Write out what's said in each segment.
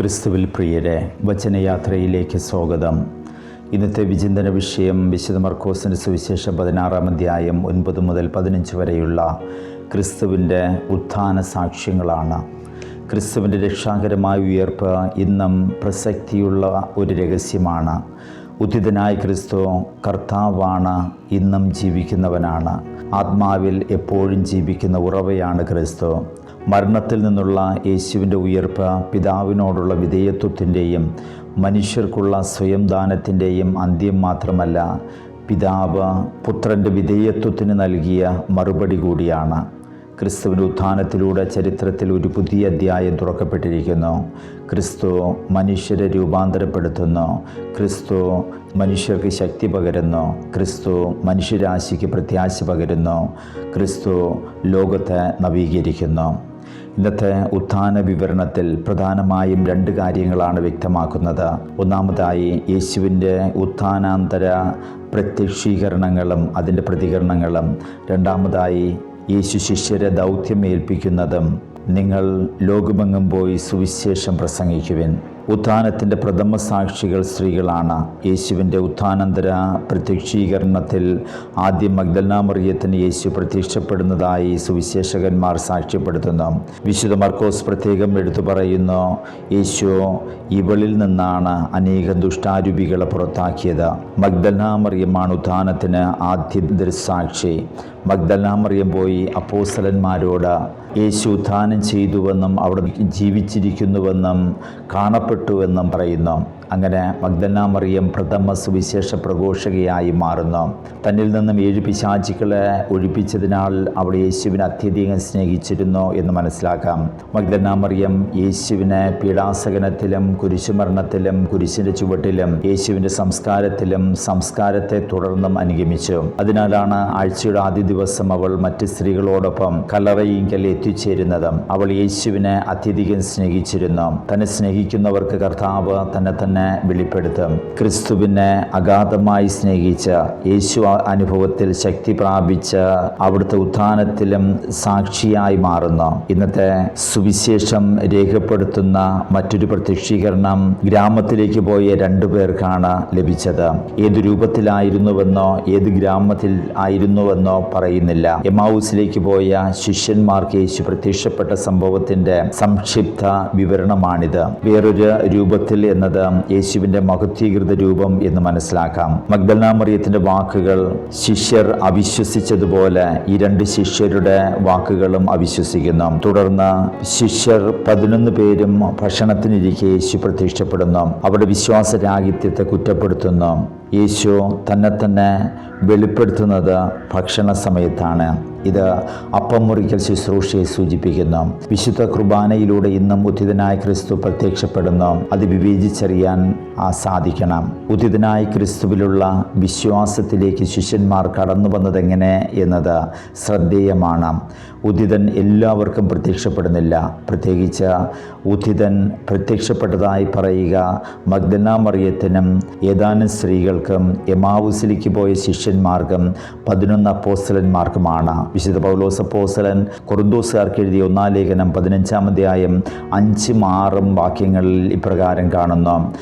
ക്രിസ്തുവിൽ പ്രിയരെ വചനയാത്രയിലേക്ക് സ്വാഗതം. ഇന്നത്തെ വിചിന്തന വിഷയം വിശുദ്ധ മർക്കോസിന്റെ സുവിശേഷം പതിനാറാം അധ്യായം ഒൻപത് മുതൽ പതിനഞ്ച് വരെയുള്ള ക്രിസ്തുവിന്റെ ഉത്ഥാന സാക്ഷ്യങ്ങളാണ്. ക്രിസ്തുവിന്റെ രക്ഷാകരമായ ഉയർപ്പ് ഇന്നും പ്രസക്തിയുള്ള ഒരു രഹസ്യമാണ്. ഉദിതനായ ക്രിസ്തു കർത്താവാണ് ഇന്നും ജീവിക്കുന്നവനാണ്. ആത്മാവിൽ എപ്പോഴും ജീവിക്കുന്ന ഉറവയാണ് ക്രിസ്തു. മരണത്തിൽ നിന്നുള്ള യേശുവിന്റെ ഉയർപ്പ് പിതാവിനോടുള്ള വിധേയത്വത്തിന്റെയും മനുഷ്യർക്കുള്ള സ്വയം ദാനത്തിന്റെയും അന്ത്യം മാത്രമല്ല പിതാവ് പുത്രന്റെ വിധേയത്വത്തിന് നൽകിയ മറുപടി കൂടിയാണ്. ക്രിസ്തുവിന്റെ ഉത്ഥാനത്തിലൂടെ ചരിത്രത്തിൽ ഒരു പുതിയ അധ്യായം തുറക്കപ്പെട്ടിരിക്കുന്നു. ക്രിസ്തു മനുഷ്യരെ രൂപാന്തരപ്പെടുത്തുന്നു. ക്രിസ്തു മനുഷ്യർക്ക് ശക്തി പകരുന്നു. ക്രിസ്തു മനുഷ്യരാശിക്ക് പ്രത്യാശ പകരുന്നു. ക്രിസ്തു ലോകത്തെ നവീകരിക്കുന്നു. ഇന്നത്തെ ഉത്ഥാന വിവരണത്തിൽ പ്രധാനമായും രണ്ട് കാര്യങ്ങളാണ് വ്യക്തമാക്കുന്നത്. ഒന്നാമതായി യേശുവിന്റെ ഉത്ഥാനാന്തര പ്രത്യക്ഷീകരണങ്ങളും അതിന്റെ പ്രതികരണങ്ങളും. രണ്ടാമതായി യേശു ശിഷ്യരെ ദൗത്യം ഏൽപ്പിക്കുന്നതും നിങ്ങൾ ലോകമെങ്ങും പോയി സുവിശേഷം പ്രസംഗിക്കുവിൻ. ഉത്ഥാനത്തിന്റെ പ്രഥമ സാക്ഷികൾ സ്ത്രീകളാണ്. യേശുവിന്റെ ഉത്ഥാനന്തര പ്രത്യക്ഷീകരണത്തിൽ ആദ്യം മഗ്ദൽനാമറിയത്തിന് യേശു പ്രത്യക്ഷപ്പെടുന്നതായി സുവിശേഷകന്മാർ സാക്ഷ്യപ്പെടുത്തുന്നു. വിശുദ്ധ മർക്കോസ് പ്രത്യേകം എടുത്തു പറയുന്നു യേശു ഇവളിൽ നിന്നാണ് അനേകം ദുഷ്ടാരൂപികളെ പുറത്താക്കിയത്. മഗ്ദൽനാമറിയമാണ് ഉത്ഥാനത്തിന് ആദ്യ ദൃസാക്ഷി മഗ്ദൽനാമറിയം പോയി അപ്പോസലന്മാരോട് യേശു ദാനം ചെയ്തുവെന്നും അവിടെ ജീവിച്ചിരിക്കുന്നുവെന്നും കാണപ്പെട്ടുവെന്നും പറയുന്നു. അങ്ങനെ മഗ്ദനാമറിയം പ്രഥമ സുവിശേഷ പ്രഘോഷകയായി മാറുന്നു. തന്നിൽ നിന്നും ഏഴ് പിശാചികളെ ഒഴിപ്പിച്ചതിനാൽ അവൾ യേശുവിനെ അത്യധികം സ്നേഹിച്ചിരുന്നു എന്ന് മനസ്സിലാക്കാം. മഗ്ദനാമറിയം യേശുവിനെ പീഡാസകനത്തിലും കുരിശുമരണത്തിലും കുരിശിന്റെ ചുവട്ടിലും യേശുവിന്റെ സംസ്കാരത്തിലും സംസ്കാരത്തെ തുടർന്നും അനുഗമിച്ചു. അതിനാലാണ് ആഴ്ചയുടെ ആദ്യ ദിവസം അവൾ മറ്റ് സ്ത്രീകളോടൊപ്പം കല്ലറയിങ്കൽ എത്തിച്ചേരുന്നത്. അവൾ യേശുവിനെ അത്യധികം സ്നേഹിച്ചിരുന്നു. തന്നെ സ്നേഹിക്കുന്നവർക്ക് കർത്താവ് തന്നെ തന്നെ വെളിപ്പെടുത്തും. ക്രിസ്തുവിനെ അഗാധമായി സ്നേഹിച്ച യേശു അനുഭവത്തിൽ ശക്തി പ്രാപിച്ച് അവിടുത്തെ ഉത്ഥാനത്തിലും സാക്ഷിയായി മാറുന്നു. ഇന്നത്തെ സുവിശേഷം രേഖപ്പെടുത്തുന്ന മറ്റൊരു പ്രത്യക്ഷീകരണം ഗ്രാമത്തിലേക്ക് പോയ രണ്ടു പേർക്കാണ് ലഭിച്ചത്. ഏത് രൂപത്തിലായിരുന്നുവെന്നോ ഏത് ഗ്രാമത്തിൽ ആയിരുന്നുവെന്നോ പറയുന്നില്ല. എമാവൂസിലേക്ക് പോയ ശിഷ്യന്മാർക്ക് യേശു പ്രത്യക്ഷപ്പെട്ട സംഭവത്തിന്റെ സംക്ഷിപ്ത വിവരണമാണിത്. വേറൊരു രൂപത്തിൽ എന്നത് യേശുവിന്റെ മഹത്വീകൃത രൂപം എന്ന് മനസ്സിലാക്കാം. മഗ്ദൽന വാക്കുകൾ ശിഷ്യർ അവിശ്വസിച്ചതുപോലെ ഈ രണ്ട് ശിഷ്യരുടെ വാക്കുകളും അവിശ്വസിക്കുന്നു. തുടർന്ന് ശിഷ്യർ പതിനൊന്ന് പേരും ഭക്ഷണത്തിനിരിക്കെ യേശു പ്രത്യക്ഷപ്പെടുന്നു. അവരുടെ വിശ്വാസരാഹിത്യത്തെ കുറ്റപ്പെടുത്തുന്നു. യേശു തന്നെ തന്നെ വെളിപ്പെടുത്തുന്നത് ഭക്ഷണ സമയത്താണ്. ഇത് അപ്പം മുറിക്കൽ ശുശ്രൂഷയെ സൂചിപ്പിക്കുന്നു. വിശുദ്ധ കുർബാനയിലൂടെ ഇന്നും ഉദ്ധിതനായ ക്രിസ്തു പ്രത്യക്ഷപ്പെടുന്നു. അത് വിവേചിച്ചറിയാൻ സാധിക്കണം ഉദിതനായ ക്രിസ്തുവിലുള്ള വിശ്വാസത്തിലേക്ക് ശിഷ്യന്മാർ കടന്നു വന്നതെങ്ങനെ എന്നത് ശ്രദ്ധേയമാണ്. ഉദിതൻ എല്ലാവർക്കും പ്രത്യക്ഷപ്പെടുന്നില്ല. പ്രത്യേകിച്ച് ഉദിതൻ പ്രത്യക്ഷപ്പെട്ടതായി പറയുക മഗ്ദന മറിയത്തിനും ഏതാനും സ്ത്രീകൾക്കും എമാവുസിലേക്ക് പോയ ശിഷ്യന്മാർക്കും പതിനൊന്ന് അപ്പോസ്റ്റലന്മാർക്കുമാണ് വിശുദ്ധ പൗലോസ് അപ്പോസ്റ്റലൻ കുറുന്തോസുകാർക്ക് എഴുതിയ ഒന്നാം ലേഖനം പതിനഞ്ചാം അധ്യായം അഞ്ചും ആറും വാക്യങ്ങളിൽ ഇപ്രകാരം കാണുന്നു.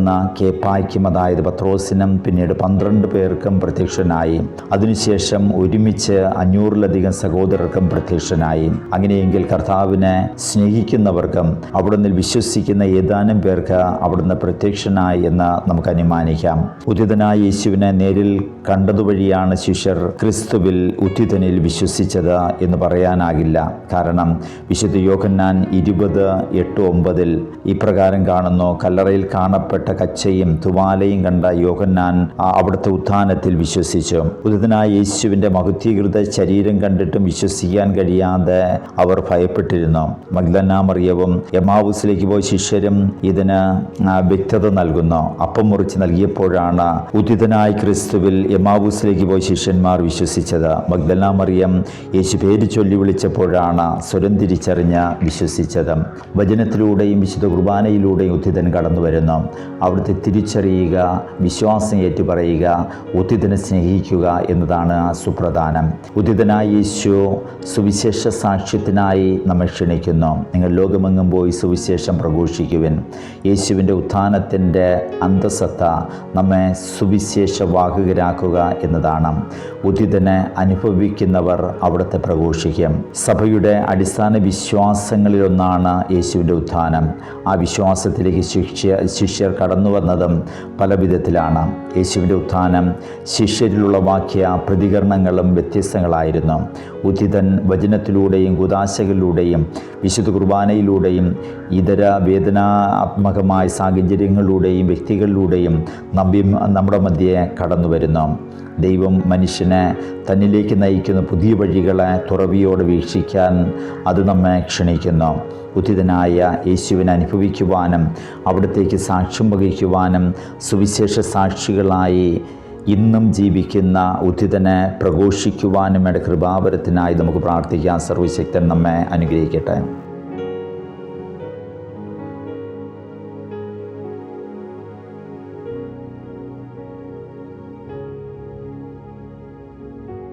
അവിടുന്ന് കേപ്പായ്ക്കും. അതായത് പത്രോസിനും പിന്നീട് പന്ത്രണ്ട് പേർക്കും പ്രത്യക്ഷനായി. അതിനുശേഷം ഒരുമിച്ച് അഞ്ഞൂറിലധികം സഹോദരർക്കും പ്രത്യക്ഷനായി. അങ്ങനെയെങ്കിൽ കർത്താവിനെ സ്നേഹിക്കുന്നവർക്കും അവിടുന്ന് വിശ്വസിക്കുന്ന ഏതാനും പേർക്ക് അവിടുന്ന് പ്രത്യക്ഷനായി എന്ന് നമുക്ക് അനുമാനിക്കാം. ഉദിതനായ യേശുവിനെ നേരിൽ കണ്ടതുവഴിയാണ് ശിഷ്യർ ക്രിസ്തുവിൽ ഉദ്ധിതനിൽ വിശ്വസിച്ചത് എന്ന് പറയാനാകില്ല. കാരണം വിശുദ്ധ യോഹന്നാൻ ഇരുപത് എട്ട് ഒമ്പതിൽ ഇപ്രകാരം കാണുന്നു കല്ലറയിൽ കാണപ്പെട്ട കച്ചയും തുവാലയും കണ്ട യോഹന്നാൻ അവിടുത്തെ ഉത്ഥാനത്തിൽ വിശ്വസിച്ചു. ഉദിതനായ യേശുവിന്റെ മഹുദ്ധീകൃത ശരീരം കണ്ടിട്ടും വിശ്വസിക്കാൻ കഴിയാതെ അവർ ഭയപ്പെട്ടിരുന്നു. മഗ്ദനാമറിയവും യമാവൂസിലേക്ക് പോയ ശിഷ്യരും ഇതിന് വ്യക്തത നൽകുന്നു. അപ്പം മുറിച്ച് നൽകിയപ്പോഴാണ് ഉദിതനായ ക്രിസ്തുവിൽ യമാവൂസിലേക്ക് പോയ ശിഷ്യന്മാർ വിശ്വസിച്ചത്. മഗ്ദലാമറിയം മറിയം യേശു പേര് ചൊല്ലി വിളിച്ചപ്പോഴാണ് സ്വരം തിരിച്ചറിഞ്ഞ് വിശ്വസിച്ചത്. വചനത്തിലൂടെയും വിശുദ്ധ കുർബാനയിലൂടെയും ഉദ്ധിതൻ കടന്നു വരുന്നു അവിടുത്തെ തിരിച്ചറിയുക വിശ്വാസം ഏറ്റുപറയുക ഉദിതനെ സ്നേഹിക്കുക എന്നതാണ് സുപ്രധാനം. ഉദിതനായ യേശു സുവിശേഷ സാക്ഷ്യത്തിനായി നമ്മെ ക്ഷണിക്കുന്നു. നിങ്ങൾ ലോകമെങ്ങും പോയി സുവിശേഷം പ്രഘോഷിക്കുവിൻ. യേശുവിന്റെ ഉത്ഥാനത്തിന്റെ അന്തസത്ത നമ്മെ സുവിശേഷവാഹകരാക്കുക എന്നതാണ്. ഉദിതനെ അനുഭവിക്കുന്നവർ അവിടുത്തെ പ്രഘോഷിക്കും. സഭയുടെ അടിസ്ഥാന വിശ്വാസങ്ങളിലൊന്നാണ് യേശുവിന്റെ ഉത്ഥാനം. ആ വിശ്വാസത്തിലേക്ക് ശിഷ്യ ശിഷ്യർ കടന്നു വന്നതും പല വിധത്തിലാണ് യേശുവിന്റെ ഉത്ഥാനം ശിഷ്യരിലുളവാക്കിയ പ്രതികരണങ്ങളും വ്യത്യസ്തങ്ങളായിരുന്നു. ഉദിതൻ വചനത്തിലൂടെയും കുതാശകളിലൂടെയും വിശുദ്ധ കുർബാനയിലൂടെയും ഇതര വേദനാത്മകമായ സാഹചര്യങ്ങളിലൂടെയും വ്യക്തികളിലൂടെയും നമ്പി നമ്മുടെ മധ്യേ കടന്നു വരുന്നു. ദൈവം മനുഷ്യനെ തന്നിലേക്ക് നയിക്കുന്ന പുതിയ വഴികളെ തുറവിയോടെ വീക്ഷിക്കാൻ അത് നമ്മെ ക്ഷണിക്കുന്നു. ഉദിതനായ യേശുവിനെ അനുഭവിക്കുവാനും അവിടത്തേക്ക് സാക്ഷ്യം വഹിക്കുവാനും സുവിശേഷ സാക്ഷികളായി ഇന്നും ജീവിക്കുന്ന ഉദിതനെ പ്രഘോഷിക്കുവാനും കൃപാവരത്തിനായി നമുക്ക് പ്രാർത്ഥിക്കാം. സർവശക്തൻ നമ്മെ അനുഗ്രഹിക്കട്ടെ.